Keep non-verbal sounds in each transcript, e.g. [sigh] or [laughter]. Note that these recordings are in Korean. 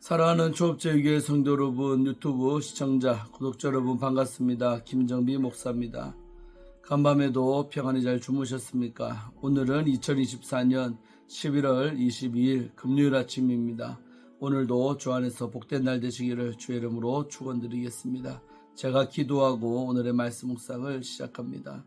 사랑하는 초업제육의 성도 여러분, 유튜브 시청자, 구독자 여러분 반갑습니다. 김정비 목사입니다. 간밤에도 평안히 잘 주무셨습니까? 오늘은 2024년 11월 22일 금요일 아침입니다. 오늘도 주 안에서 복된 날 되시기를 주의 이름으로 축원드리겠습니다. 제가 기도하고 오늘의 말씀 묵상을 시작합니다.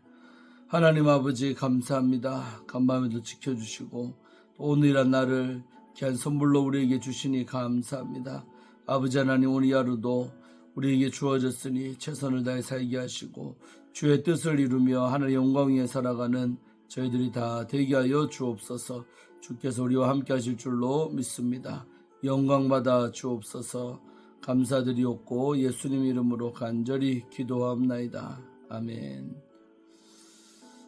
하나님 아버지 감사합니다. 간밤에도 지켜주시고 또 오늘이란 날을 귀한 선물로 우리에게 주시니 감사합니다. 아버지 하나님 오늘 하루도 우리에게 주어졌으니 최선을 다해 살게 하시고 주의 뜻을 이루며 하나님의 영광 위에 살아가는 저희들이 다 되게 하여 주옵소서 주께서 우리와 함께 하실 줄로 믿습니다. 영광 받아 주옵소서 감사드리옵고 예수님 이름으로 간절히 기도하옵나이다. 아멘.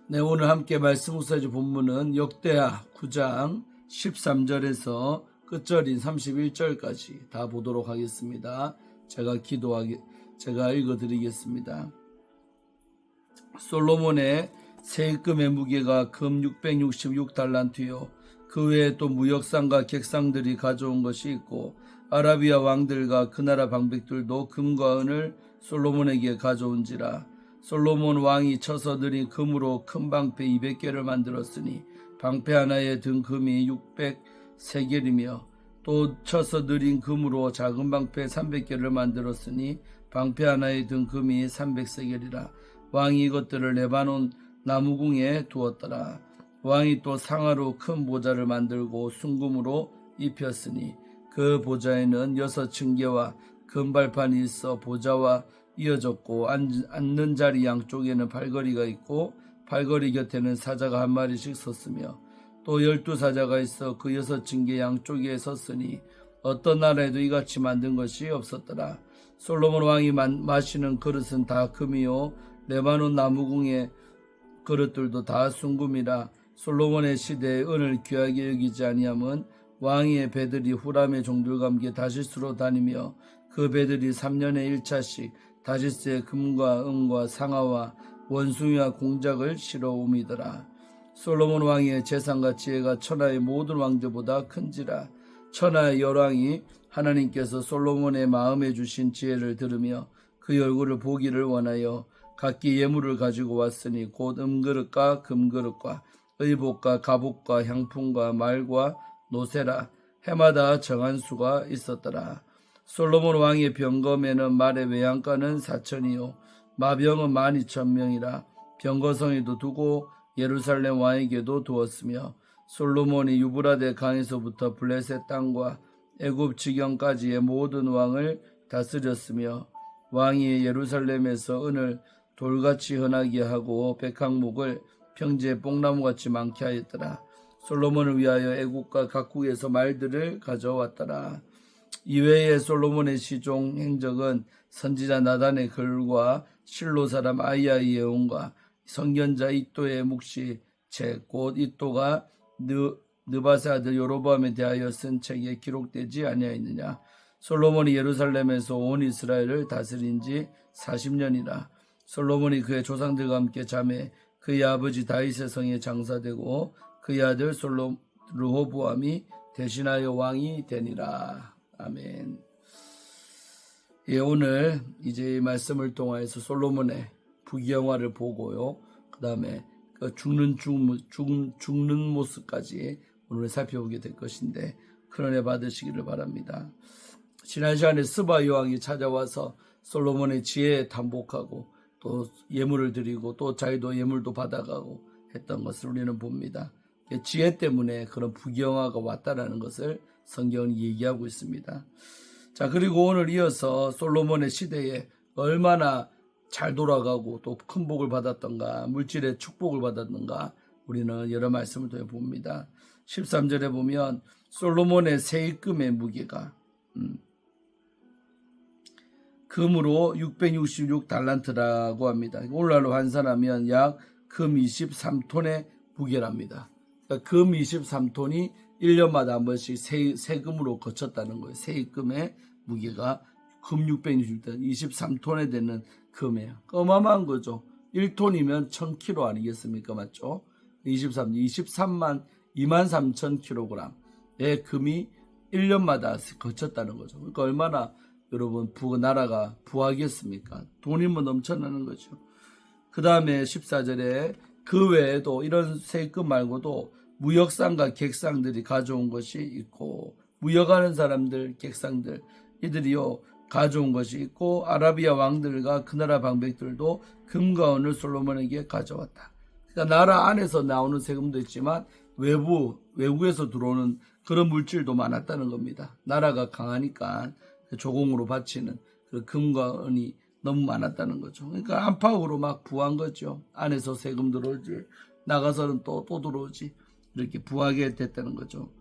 네, 오늘 함께 말씀 묵사지 본문은 역대하 9장 13절에서 끝절인 31절까지 다 보도록 하겠습니다. 제가 기도하게 제가 읽어 드리겠습니다. 솔로몬의 세금의 무게가 금 666달란트요. 그 외에 또 무역상과 객상들이 가져온 것이 있고 아라비아 왕들과 그 나라 방백들도 금과 은을 솔로몬에게 가져온지라 솔로몬 왕이 쳐서 들인 금으로 큰 방패 200개를 만들었으니 방패 하나에 든 금이 600세겔이며 또 쳐서 들인 금으로 작은 방패 300개를 만들었으니 방패 하나에 든 금이 300세겔이라 왕이 이것들을 레바논 나무궁에 두었더라. 왕이 또 상하로 큰 보좌를 만들고 순금으로 입혔으니 그 보좌에는 여섯 층계와 금발판이 있어 보좌와 이어졌고 앉는 자리 양쪽에는 발걸이가 있고 발걸이 곁에는 사자가 한 마리씩 섰으며 또 열두 사자가 있어 그 여섯 층계 양쪽에 섰으니 어떤 나라에도 이같이 만든 것이 없었더라. 솔로몬 왕이 마시는 그릇은 다 금이요 레바논 나무궁의 그릇들도 다 순금이라 솔로몬의 시대에 은을 귀하게 여기지 아니함은 왕의 배들이 후람의 종들과 함께 다시스로 다니며 그 배들이 3년에 1차씩 다시스의 금과 은과 상아와 원숭이와 공작을 실어 옴이더라. 솔로몬 왕의 재산과 지혜가 천하의 모든 왕들보다 큰지라. 천하의 열왕이 하나님께서 솔로몬의 마음에 주신 지혜를 들으며 그 얼굴을 보기를 원하여 각기 예물을 가지고 왔으니 곧 음그릇과 금그릇과 의복과 갑옷과 향품과 말과 노세라 해마다 정한 수가 있었더라. 솔로몬 왕의 병검에는 말의 외양간은 사천이요 마병은 만 이천 명이라 병거성에도 두고 예루살렘 왕에게도 두었으며 솔로몬이 유브라데 강에서부터 블레셋 땅과 애굽 지경까지의 모든 왕을 다스렸으며 왕이 예루살렘에서 은을 돌같이 흔하게 하고 백항목을 평지에 뽕나무같이 많게 하였더라. 솔로몬을 위하여 애국과 각국에서 말들을 가져왔더라. 이외에 솔로몬의 시종 행적은 선지자 나단의 글과 실로 사람 아이야의 예언과 성견자 이또의 묵시 책, 곧 이또가 느, 느바세 아들 요로보암에 대하여 쓴 책에 기록되지 아니하였느냐. 솔로몬이 예루살렘에서 온 이스라엘을 다스린 지 40년이라. 솔로몬이 그의 조상들과 함께 잠에 그의 아버지 다윗의 성에 장사되고 그의 아들 솔로 르호보암이 대신하여 왕이 되니라. 아멘. 예, 오늘 이제 이 말씀을 통하여서 솔로몬의 부귀영화를 보고요. 그 다음에 그 죽는 죽, 죽, 죽는 모습까지 오늘 살펴보게 될 것인데 큰 은혜 받으시기를 바랍니다. 지난 시간에 스바 여왕이 찾아와서 솔로몬의 지혜에 담복하고 또 예물을 드리고 또 자기도 예물도 받아가고 했던 것을 우리는 봅니다. 지혜 때문에 그런 부경화가 왔다라는 것을 성경은 얘기하고 있습니다. 자, 그리고 오늘 이어서 솔로몬의 시대에 얼마나 잘 돌아가고 또 큰 복을 받았던가, 물질의 축복을 받았던가, 우리는 여러 말씀을 통해 봅니다. 13절에 보면 솔로몬의 세입금의 무게가, 음, 금으로 666 달란트라고 합니다. 오늘날로 환산하면 약 금 23톤의 무게랍니다. 그러니까 금 23톤이 1년마다 한 번씩 세, 세금으로 거쳤다는 거예요. 세금의 무게가 금 666톤, 23톤에 되는 금이에요. 어마어마한 거죠. 1톤이면 1000kg 아니겠습니까? 맞죠? 23, 23만, 2만 3천 kg의 금이 1년마다 거쳤다는 거죠. 그러니까 얼마나 여러분 부 나라가 부하겠습니까? 돈이 뭐 넘쳐나는 거죠. 그 다음에 14절에 그 외에도 이런 세금 말고도 무역상과 객상들이 가져온 것이 있고 무역하는 사람들, 객상들 이들이요 가져온 것이 있고 아라비아 왕들과 그 나라 방백들도 금과 은을 솔로몬에게 가져왔다. 그러니까 나라 안에서 나오는 세금도 있지만 외부 외국에서 들어오는 그런 물질도 많았다는 겁니다. 나라가 강하니까 조공으로 바치는 그 금과 은이 너무 많았다는 거죠. 그러니까 안팎으로 막 부한 거죠. 안에서 세금 들어오지 나가서는 또또 들어오지 이렇게 부하게 됐다는 거죠.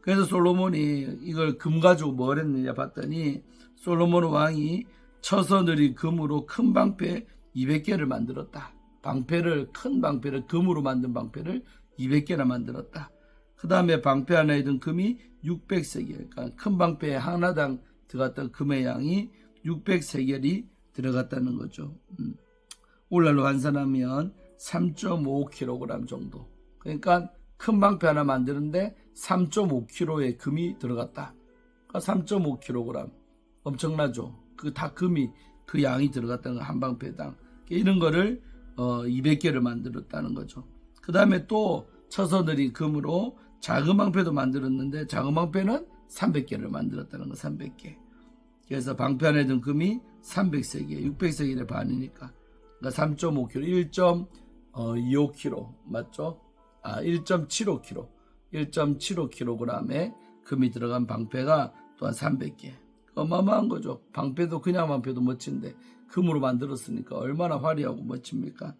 그래서 솔로몬이 이걸 금 가지고 뭘 했느냐 봤더니 솔로몬 왕이 쳐서 느린 금으로 큰 방패 200개를 만들었다. 방패를 큰 방패를 금으로 만든 방패를 200개나 만들었다. 그 다음에 방패 하나에 든 금이 600세겔, 그러니까 큰 방패 하나당 들어갔던 금의 양이 600세겔이 들어갔다는 거죠. 음. 오늘날로 환산하면 3.5kg 정도. 그러니까 큰 방패 하나 만드는데 3.5kg의 금이 들어갔다. 그러니까 3.5kg. 엄청나죠. 그 다 금이 그 양이 들어갔다는 거, 한 방패당. 이런 거를 어, 200개를 만들었다는 거죠. 그 다음에 또 쳐서 들인 금으로 작은 방패도 만들었는데 작은 방패는 300개를 만들었다는 거 300개. 그래서 방패 안에 든 금이 300세개, 600세개의 반이니까. 그러니까 3.5kg, 1.25kg 맞죠? 아, 1.75kg, 1.75kg의 금이 들어간 방패가 또한 300개. 어마어마한 거죠. 방패도 그냥 방패도 멋진데 금으로 만들었으니까 얼마나 화려하고 멋집니까?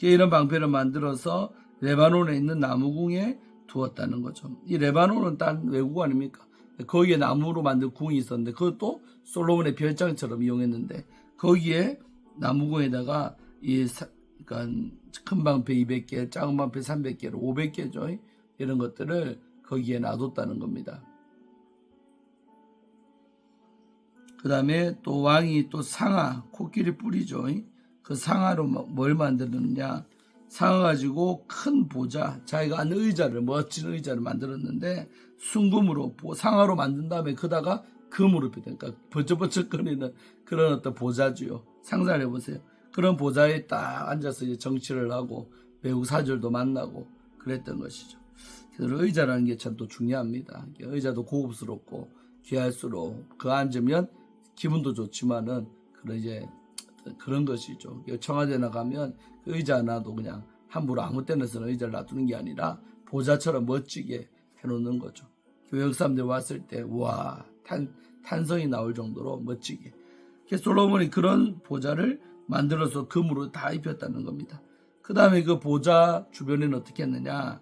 이런 방패를 만들어서 레바논에 있는 나무궁에 두었다는 거죠. 이 레바논은 딴 외국 아닙니까? 거기에 나무로 만든 궁이 있었는데 그것도 솔로몬의 별장처럼 이용했는데 거기에 나무궁에다가 이 사- 그러니까 큰 방패 200개, 작은 방패 300개로 500개죠. 이런 것들을 거기에 놔뒀다는 겁니다. 그 다음에 또 왕이 또 상아, 코끼리 뿌리죠. 그 상아로 뭐- 뭘 만들었느냐. 상아 가지고 큰 보자, 자기가 앉는 의자를, 멋진 의자를 만들었는데 순금으로, 보- 상아로 만든 다음에 그다가 금으로 그러니까 번쩍번쩍거리는 그런 어떤 보자지요. 상상해 보세요. 그런 보좌에 딱 앉아서 이제 정치를 하고 외국 사절도 만나고 그랬던 것이죠. 그래서 의자라는 게 참 또 중요합니다. 의자도 고급스럽고 귀할수록 그 앉으면 기분도 좋지만은 그런 이제 그런 것이죠. 청와대 나가면 그 의자 하나도 그냥 함부로 아무 때나 쓰는 의자를 놔두는 게 아니라 보자처럼 멋지게 해놓는 거죠. 교역 사람들 왔을 때 와 탄성이 나올 정도로 멋지게. 솔로몬이 그런 보자를 만들어서 금으로 다 입혔다는 겁니다. 그 다음에 그 보자 주변에는 어떻게 했느냐.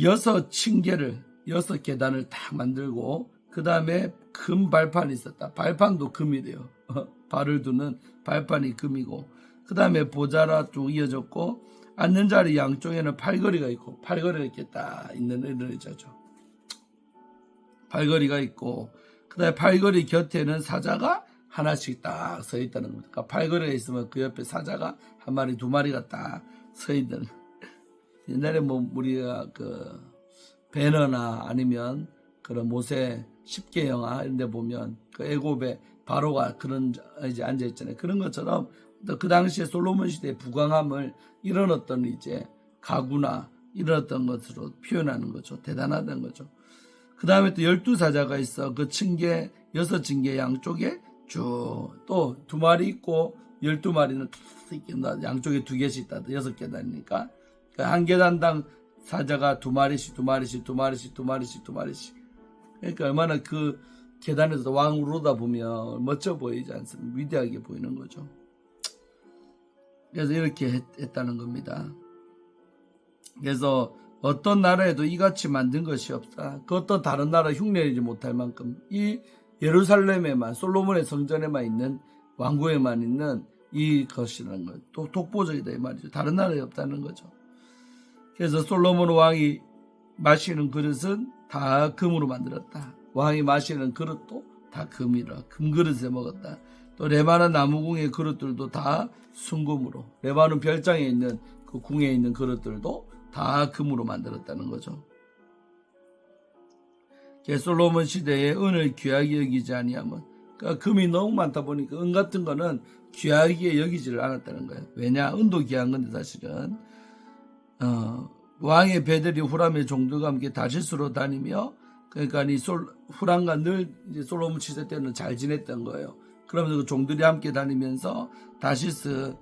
여섯 층계를, 여섯 계단을 딱 만들고, 그 다음에 금 발판이 있었다. 발판도 금이래요. [laughs] 발을 두는 발판이 금이고, 그 다음에 보자라 쭉 이어졌고, 앉는 자리 양쪽에는 팔걸이가 있고, 팔걸이가 이렇게 딱 있는 이런 의자죠. 팔걸이가 있고, 그 다음에 팔걸이 곁에는 사자가 하나씩 딱 서 있다는 겁니다. 그러니까 팔걸이가 있으면 그 옆에 사자가 한 마리, 두 마리가 딱 서 있는. [laughs] 옛날에 뭐 우리가 그 배너나 아니면 그런 모세 10개 영화 이런 데 보면 그 애굽의 바로가 그런 이제 앉아 있잖아요. 그런 것처럼 또그 당시에 솔로몬 시대의 부강함을 이런 어떤 이제 가구나 이런 어떤 것으로 표현하는 거죠. 대단하다는 거죠. 그 다음에 또 열두 사자가 있어. 그 층계, 여섯 층계 양쪽에 쭉또 두 마리 있고 열두 마리는 놔- 양쪽에 두 개씩 있다. 여섯 계단이니까. 그한 계단당 사자가 두 마리씩, 두 마리씩, 두 마리씩, 두 마리씩, 두 마리씩. 그러니까 얼마나 그 계단에서 왕으로다 보면 멋져 보이지 않습니까? 위대하게 보이는 거죠. 그래서 이렇게 했, 했다는 겁니다. 그래서 어떤 나라에도 이같이 만든 것이 없다. 그 어떤 다른 나라 흉내내지 못할 만큼 이 예루살렘에만 솔로몬의 성전에만 있는 왕궁에만 있는 이 것이라는 것. 또 독보적이다 이 말이죠. 다른 나라에 없다는 거죠. 그래서 솔로몬 왕이 마시는 그릇은 다 금으로 만들었다. 왕이 마시는 그릇도 다 금이라 금그릇에 먹었다. 또 레바논 나무궁의 그릇들도 다 순금으로 레바논 별장에 있는 그 궁에 있는 그릇들도 다 금으로 만들었다는 거죠. 그 솔로몬 시대에 은을 귀하게 여기지 아니하면 그러니까 금이 너무 많다 보니까 은 같은 거는 귀하게 여기지를 않았다는 거예요. 왜냐 은도 귀한 건데 사실은 어, 왕의 배들이 후람의 종들과 함께 다시스로 다니며 그러니까 이 솔, 후람과 늘 솔로몬 시대 때는 잘 지냈던 거예요. 그러면서 그 종들이 함께 다니면서 다시스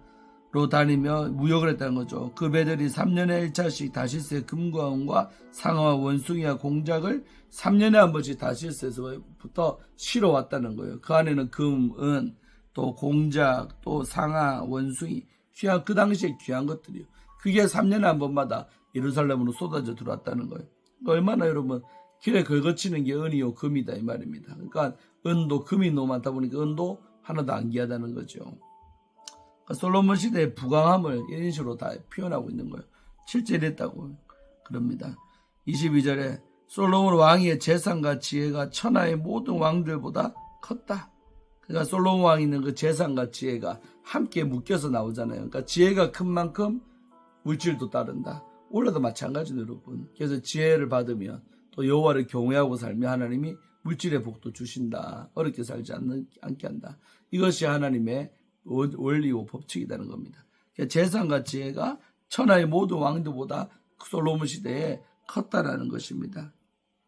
로 다니며 무역을 했다는 거죠. 그 배들이 3년에 1차씩 다시스의 금과 은과 상어와 원숭이와 공작을 3년에 한 번씩 다시스에서부터 실어 왔다는 거예요. 그 안에는 금, 은, 또 공작, 또 상아, 원숭이, 귀한 그 당시에 귀한 것들이요. 그게 3년에 한 번마다 예루살렘으로 쏟아져 들어왔다는 거예요. 그러니까 얼마나 여러분 길에 걸거치는 게 은이요 금이다 이 말입니다. 그러니까 은도 금이 너무 많다 보니까 은도 하나도 안 귀하다는 거죠. 솔로몬 시대의 부강함을 이런 식으로 다 표현하고 있는 거예요. 이랬다고 그럽니다. 22절에 솔로몬 왕의 재산과 지혜가 천하의 모든 왕들보다 컸다. 그러니까 솔로몬 왕이 있는 그 재산과 지혜가 함께 묶여서 나오잖아요. 그러니까 지혜가 큰 만큼 물질도 따른다. 원래도 마찬가지죠, 여러분. 그래서 지혜를 받으면 또 여호와를 경외하고 살면 하나님이 물질의 복도 주신다. 어렵게 살지 않게 한다. 이것이 하나님의 원- 원리고 법칙이라는 겁니다. 그러니까 재산과 지혜가 천하의 모든 왕들보다 솔로몬 시대에 컸다라는 것입니다.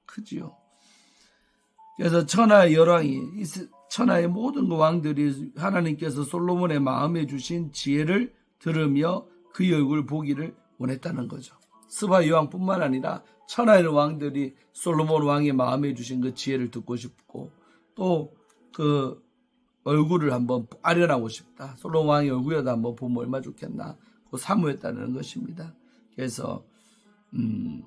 크지요. 그래서 천하의 열왕이 천하의 모든 그 왕들이 하나님께서 솔로몬의 마음에 주신 지혜를 들으며 그의 얼굴 보기를 원했다는 거죠. 스바 여왕뿐만 아니라 천하의 왕들이 솔로몬 왕의 마음에 주신 그 지혜를 듣고 싶고 또그 얼굴을 한번 아련하고 싶다. 솔로몬 왕의 얼굴이라도 한번 보면 얼마 좋겠나. 그 사모했다는 것입니다. 그래서 음,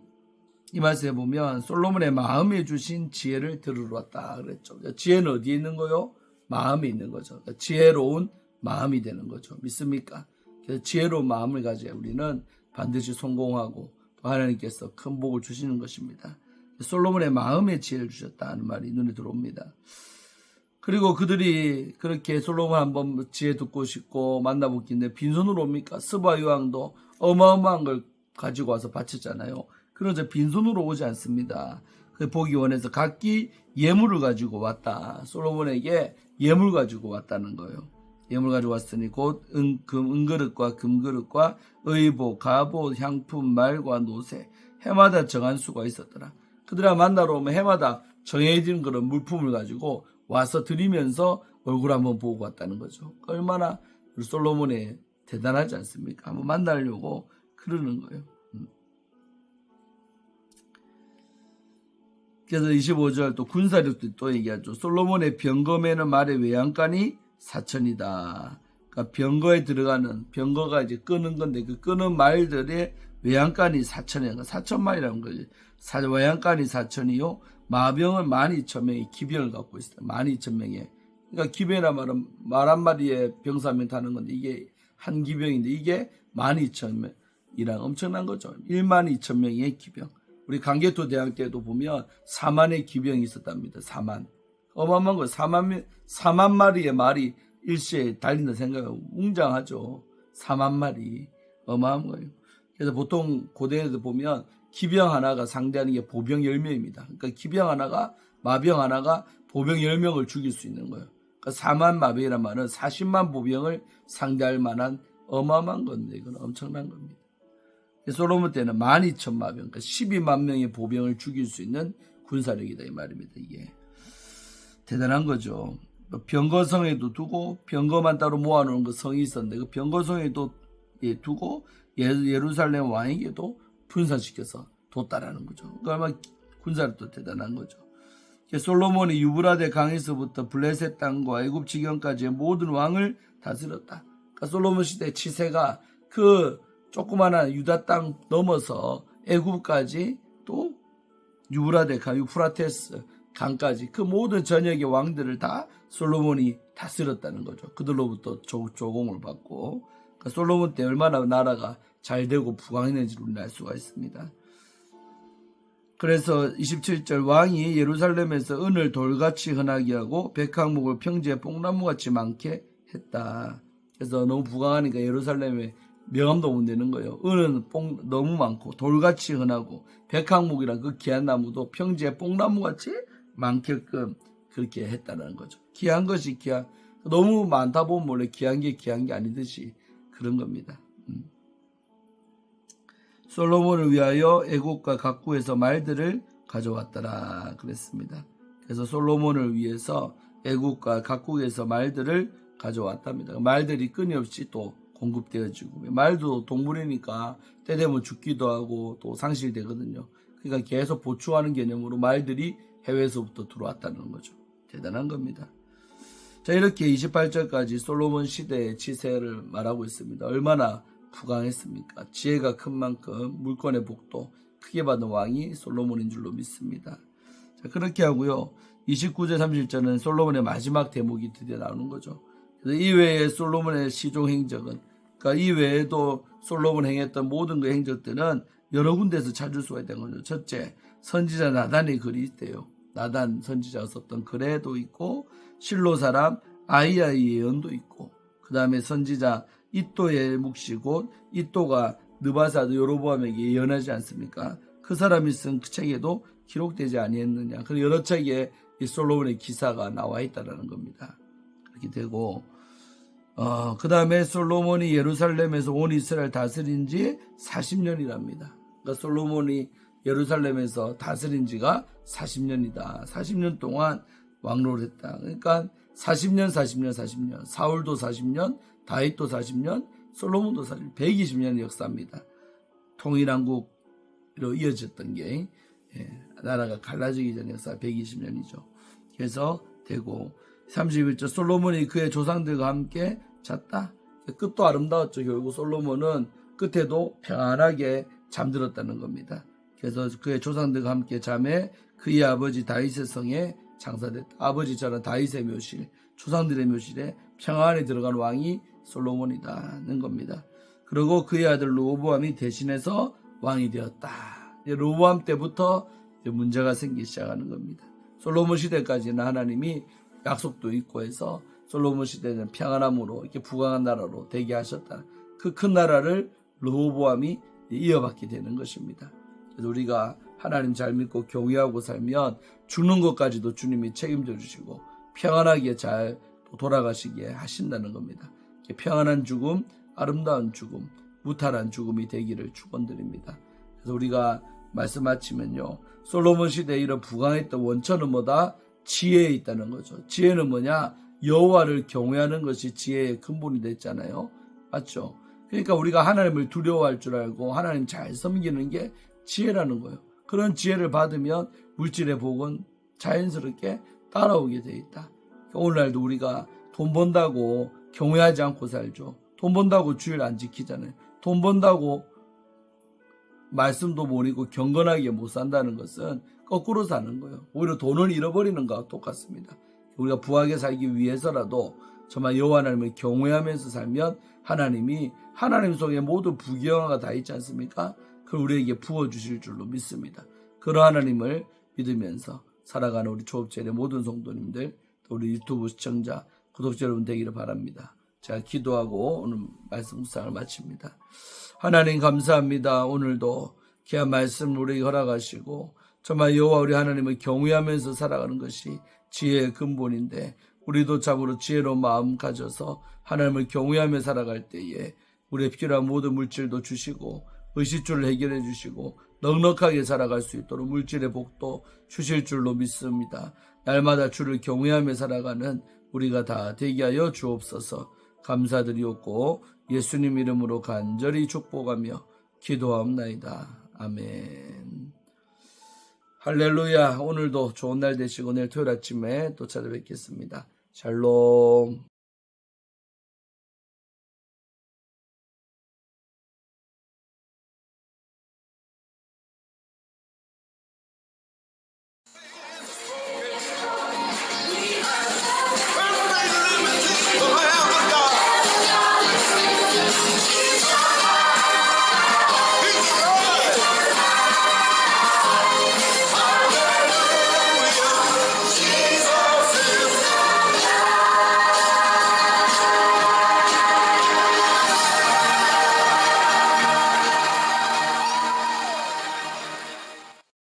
이 말씀에 보면 솔로몬의 마음에 주신 지혜를 들으러 왔다 그랬죠. 그러니까 지혜는 어디에 있는 거요? 마음에 있는 거죠. 그러니까 지혜로운 마음이 되는 거죠. 믿습니까? 그래서 지혜로운 마음을 가져야 우리는 반드시 성공하고 또 하나님께서 큰 복을 주시는 것입니다. 솔로몬의 마음에 지혜를 주셨다는 말이 눈에 들어옵니다. 그리고 그들이 그렇게 솔로몬 한번 지혜 듣고 싶고 만나보기인데 빈손으로 옵니까? 스바 유왕도 어마어마한 걸 가지고 와서 바쳤잖아요. 그러자 빈손으로 오지 않습니다. 그 보기 원해서 각기 예물을 가지고 왔다. 솔로몬에게 예물 가지고 왔다는 거예요. 예물 가지고 왔으니 곧 은, 금, 은그릇과 금그릇과 의복, 갑옷, 향품, 말과 노새 해마다 정한 수가 있었더라. 그들아 만나러 오면 해마다 정해진 그런 물품을 가지고 와서 드리면서 얼굴 한번 보고 왔다는 거죠. 얼마나 솔로몬이 대단하지 않습니까? 한번 만나려고 그러는 거예요. 음. 그래서 25절 또 군사력도 또 얘기하죠. 솔로몬의 병검에는 말의 외양간이 사천이다. 그러니까 병거에 들어가는 병거가 이제 끄는 건데 그 끄는 말들의 외양간이 사천이야. 사천 마리라는 거지. 사, 외양간이 사천이요. 마병은 만 이천 명이 기병을 갖고 있어요. 만 이천 명에. 그러니까 기병이라 말은 말 한 마리에 병사면 타는 건데 이게 한 기병인데 이게 만 이천 명이랑 엄청난 거죠. 1만 이천 명의 기병. 우리 강개토 대학 때도 보면 4만의 기병이 있었답니다. 4만. 어마어마한 거예요. 4만, 명- 4만 마리의 말이 일시에 달린다 생각하고 웅장하죠. 4만 마리. 어마어마한 거예요. 그래서 보통 고대에도 보면 기병 하나가 상대하는 게 보병 10명입니다. 그러니까 기병 하나가 마병 하나가 보병 10명을 죽일 수 있는 거예요. 그러니까 4만 마병이란 말은 40만 보병을 상대할 만한 어마어마한 건데 이건 엄청난 겁니다. 솔로몬 때는 12,000 마병, 그러니까 12만 명의 보병을 죽일 수 있는 군사력이다 이 말입니다. 이게 대단한 거죠. 뭐 병거성에도 두고 병거만 따로 모아놓은 그 성이 있었는데 그 병거성에도 예, 두고 예- 예루살렘 왕에게도 분산시켜서 뒀다라는 거죠. 그러니까 아마 군사력도 대단한 거죠. 솔로몬이 유브라데 강에서부터 블레셋 땅과 애굽 지경까지의 모든 왕을 다스렸다. 그러니까 솔로몬 시대 치세가 그 조그마한 유다 땅 넘어서 애굽까지 또 유브라데 강, 유프라테스 강까지 그 모든 전역의 왕들을 다 솔로몬이 다스렸다는 거죠. 그들로부터 조, 조공을 받고 그러니까 솔로몬 때 얼마나 나라가 잘 되고 우리는 알 수가 있습니다. 그래서 27절 왕이 예루살렘에서 은을 돌같이 흔하게 하고 백항목을 평지에 뽕나무같이 많게 했다. 그래서 너무 부강하니까 예루살렘에 명함도 못 내는 거예요. 은은 뽕 너무 많고 돌같이 흔하고 백항목이란 그 귀한 나무도 평지에 뽕나무같이 많게끔 그렇게 했다는 거죠. 귀한 것이 귀한 너무 많다 보면 원래 귀한 게 귀한 게 아니듯이 그런 겁니다. 음. 솔로몬을 위하여 애국과 각국에서 말들을 가져왔더라 그랬습니다. 그래서 솔로몬을 위해서 애국과 각국에서 말들을 가져왔답니다. 말들이 끊임없이 또 공급되어지고 말도 동물이니까 때 되면 죽기도 하고 또 상실되거든요. 그러니까 계속 보충하는 개념으로 말들이 해외에서부터 들어왔다는 거죠. 대단한 겁니다. 자 이렇게 28절까지 솔로몬 시대의 치세를 말하고 있습니다. 얼마나 부강했습니까? 지혜가 큰 만큼 물건의 복도 크게 받은 왕이 솔로몬인 줄로 믿습니다. 자 그렇게 하고요. 29절 30절은 솔로몬의 마지막 대목이 드디어 나오는 거죠. 이외에 솔로몬의 시종 행적은 그러니까 이외에도 솔로몬 행했던 모든 그 행적들은 여러 군데서 찾을 수가 있다는 거죠. 첫째, 선지자 나단의 글이 있대요. 나단 선지자가 썼던 글에도 있고 실로 사람 아이아의 예언도 있고 그 다음에 선지자 이또의 묵시 곧 이또가 느바사드 요로보암에게 예언하지 않습니까? 그 사람이 쓴 그 책에도 기록되지 아니했느냐. 그 여러 책에 이 솔로몬의 기사가 나와 있다라는 겁니다. 그렇게 되고 어, 그 다음에 솔로몬이 예루살렘에서 온 이스라엘 다스린 지 40년이랍니다. 그러니까 솔로몬이 예루살렘에서 다스린 지가 40년이다. 40년 동안 왕로를 했다. 그러니까 40년, 40년, 40년. 사울도 40년, 다윗도 40년, 솔로몬도 40년. 120년의 역사입니다. 통일한국으로 이어졌던 게 예, 나라가 갈라지기 전 역사 120년이죠. 그래서 되고 31절 솔로몬이 그의 조상들과 함께 잤다. 끝도 아름다웠죠. 결국 솔로몬은 끝에도 평안하게 잠들었다는 겁니다. 그래서 그의 조상들과 함께 잠에 그의 아버지 다윗의 성에 장사됐다. 아버지처럼 다윗의 묘실, 조상들의 묘실에 평안에 들어간 왕이 솔로몬이다는 겁니다. 그리고 그의 아들 로보암이 대신해서 왕이 되었다. 로보암 때부터 문제가 생기기 시작하는 겁니다. 솔로몬 시대까지는 하나님이 약속도 있고 해서 솔로몬 시대는 평안함으로 이렇게 부강한 나라로 되게 하셨다. 그 큰 나라를 르호보암이 이어받게 되는 것입니다. 그래서 우리가 하나님 잘 믿고 경외하고 살면 죽는 것까지도 주님이 책임져 주시고 평안하게 잘 돌아가시게 하신다는 겁니다. 평안한 죽음, 아름다운 죽음, 무탈한 죽음이 되기를 축원드립니다. 그래서 우리가 말씀 마치면요. 솔로몬 시대에 이런 부강했던 원천은 뭐다? 지혜에 있다는 거죠. 지혜는 뭐냐? 여호와를 경외하는 것이 지혜의 근본이 됐잖아요. 맞죠? 그러니까 우리가 하나님을 두려워할 줄 알고 하나님 잘 섬기는 게 지혜라는 거예요. 그런 지혜를 받으면 물질의 복은 자연스럽게 따라오게 돼 있다. 오늘날도 우리가 돈 번다고 경외하지 않고 살죠. 돈 번다고 주일 안 지키잖아요. 돈 번다고 말씀도 못 읽고 경건하게 못 산다는 것은 거꾸로 사는 거예요. 오히려 돈을 잃어버리는 것과 똑같습니다. 우리가 부하게 살기 위해서라도 정말 여호와 하나님을 경외하면서 살면 하나님이 하나님 속에 모두 부귀영화가 다 있지 않습니까? 그걸 우리에게 부어 주실 줄로 믿습니다. 그러 하나님을 믿으면서 살아가는 우리 초업체의 모든 성도님들 또 우리 유튜브 시청자 구독자 여러분 되기를 바랍니다. 제가 기도하고 오늘 말씀 묵상을 마칩니다. 하나님 감사합니다. 오늘도 귀한 말씀 우리에게 허락하시고 정말 여호와 우리 하나님을 경외하면서 살아가는 것이 지혜의 근본인데 우리도 참으로 지혜로운 마음 가져서 하나님을 경외하며 살아갈 때에 우리의 필요한 모든 물질도 주시고 의식주를 해결해 주시고 넉넉하게 살아갈 수 있도록 물질의 복도 주실 줄로 믿습니다. 날마다 주를 경외하며 살아가는 우리가 다 되게 하여 주옵소서 감사드리옵고 예수님 이름으로 간절히 축복하며 기도하옵나이다. 아멘. 할렐루야. 오늘도 좋은 날 되시고 내일 토요일 아침에 또 찾아뵙겠습니다. 샬롬.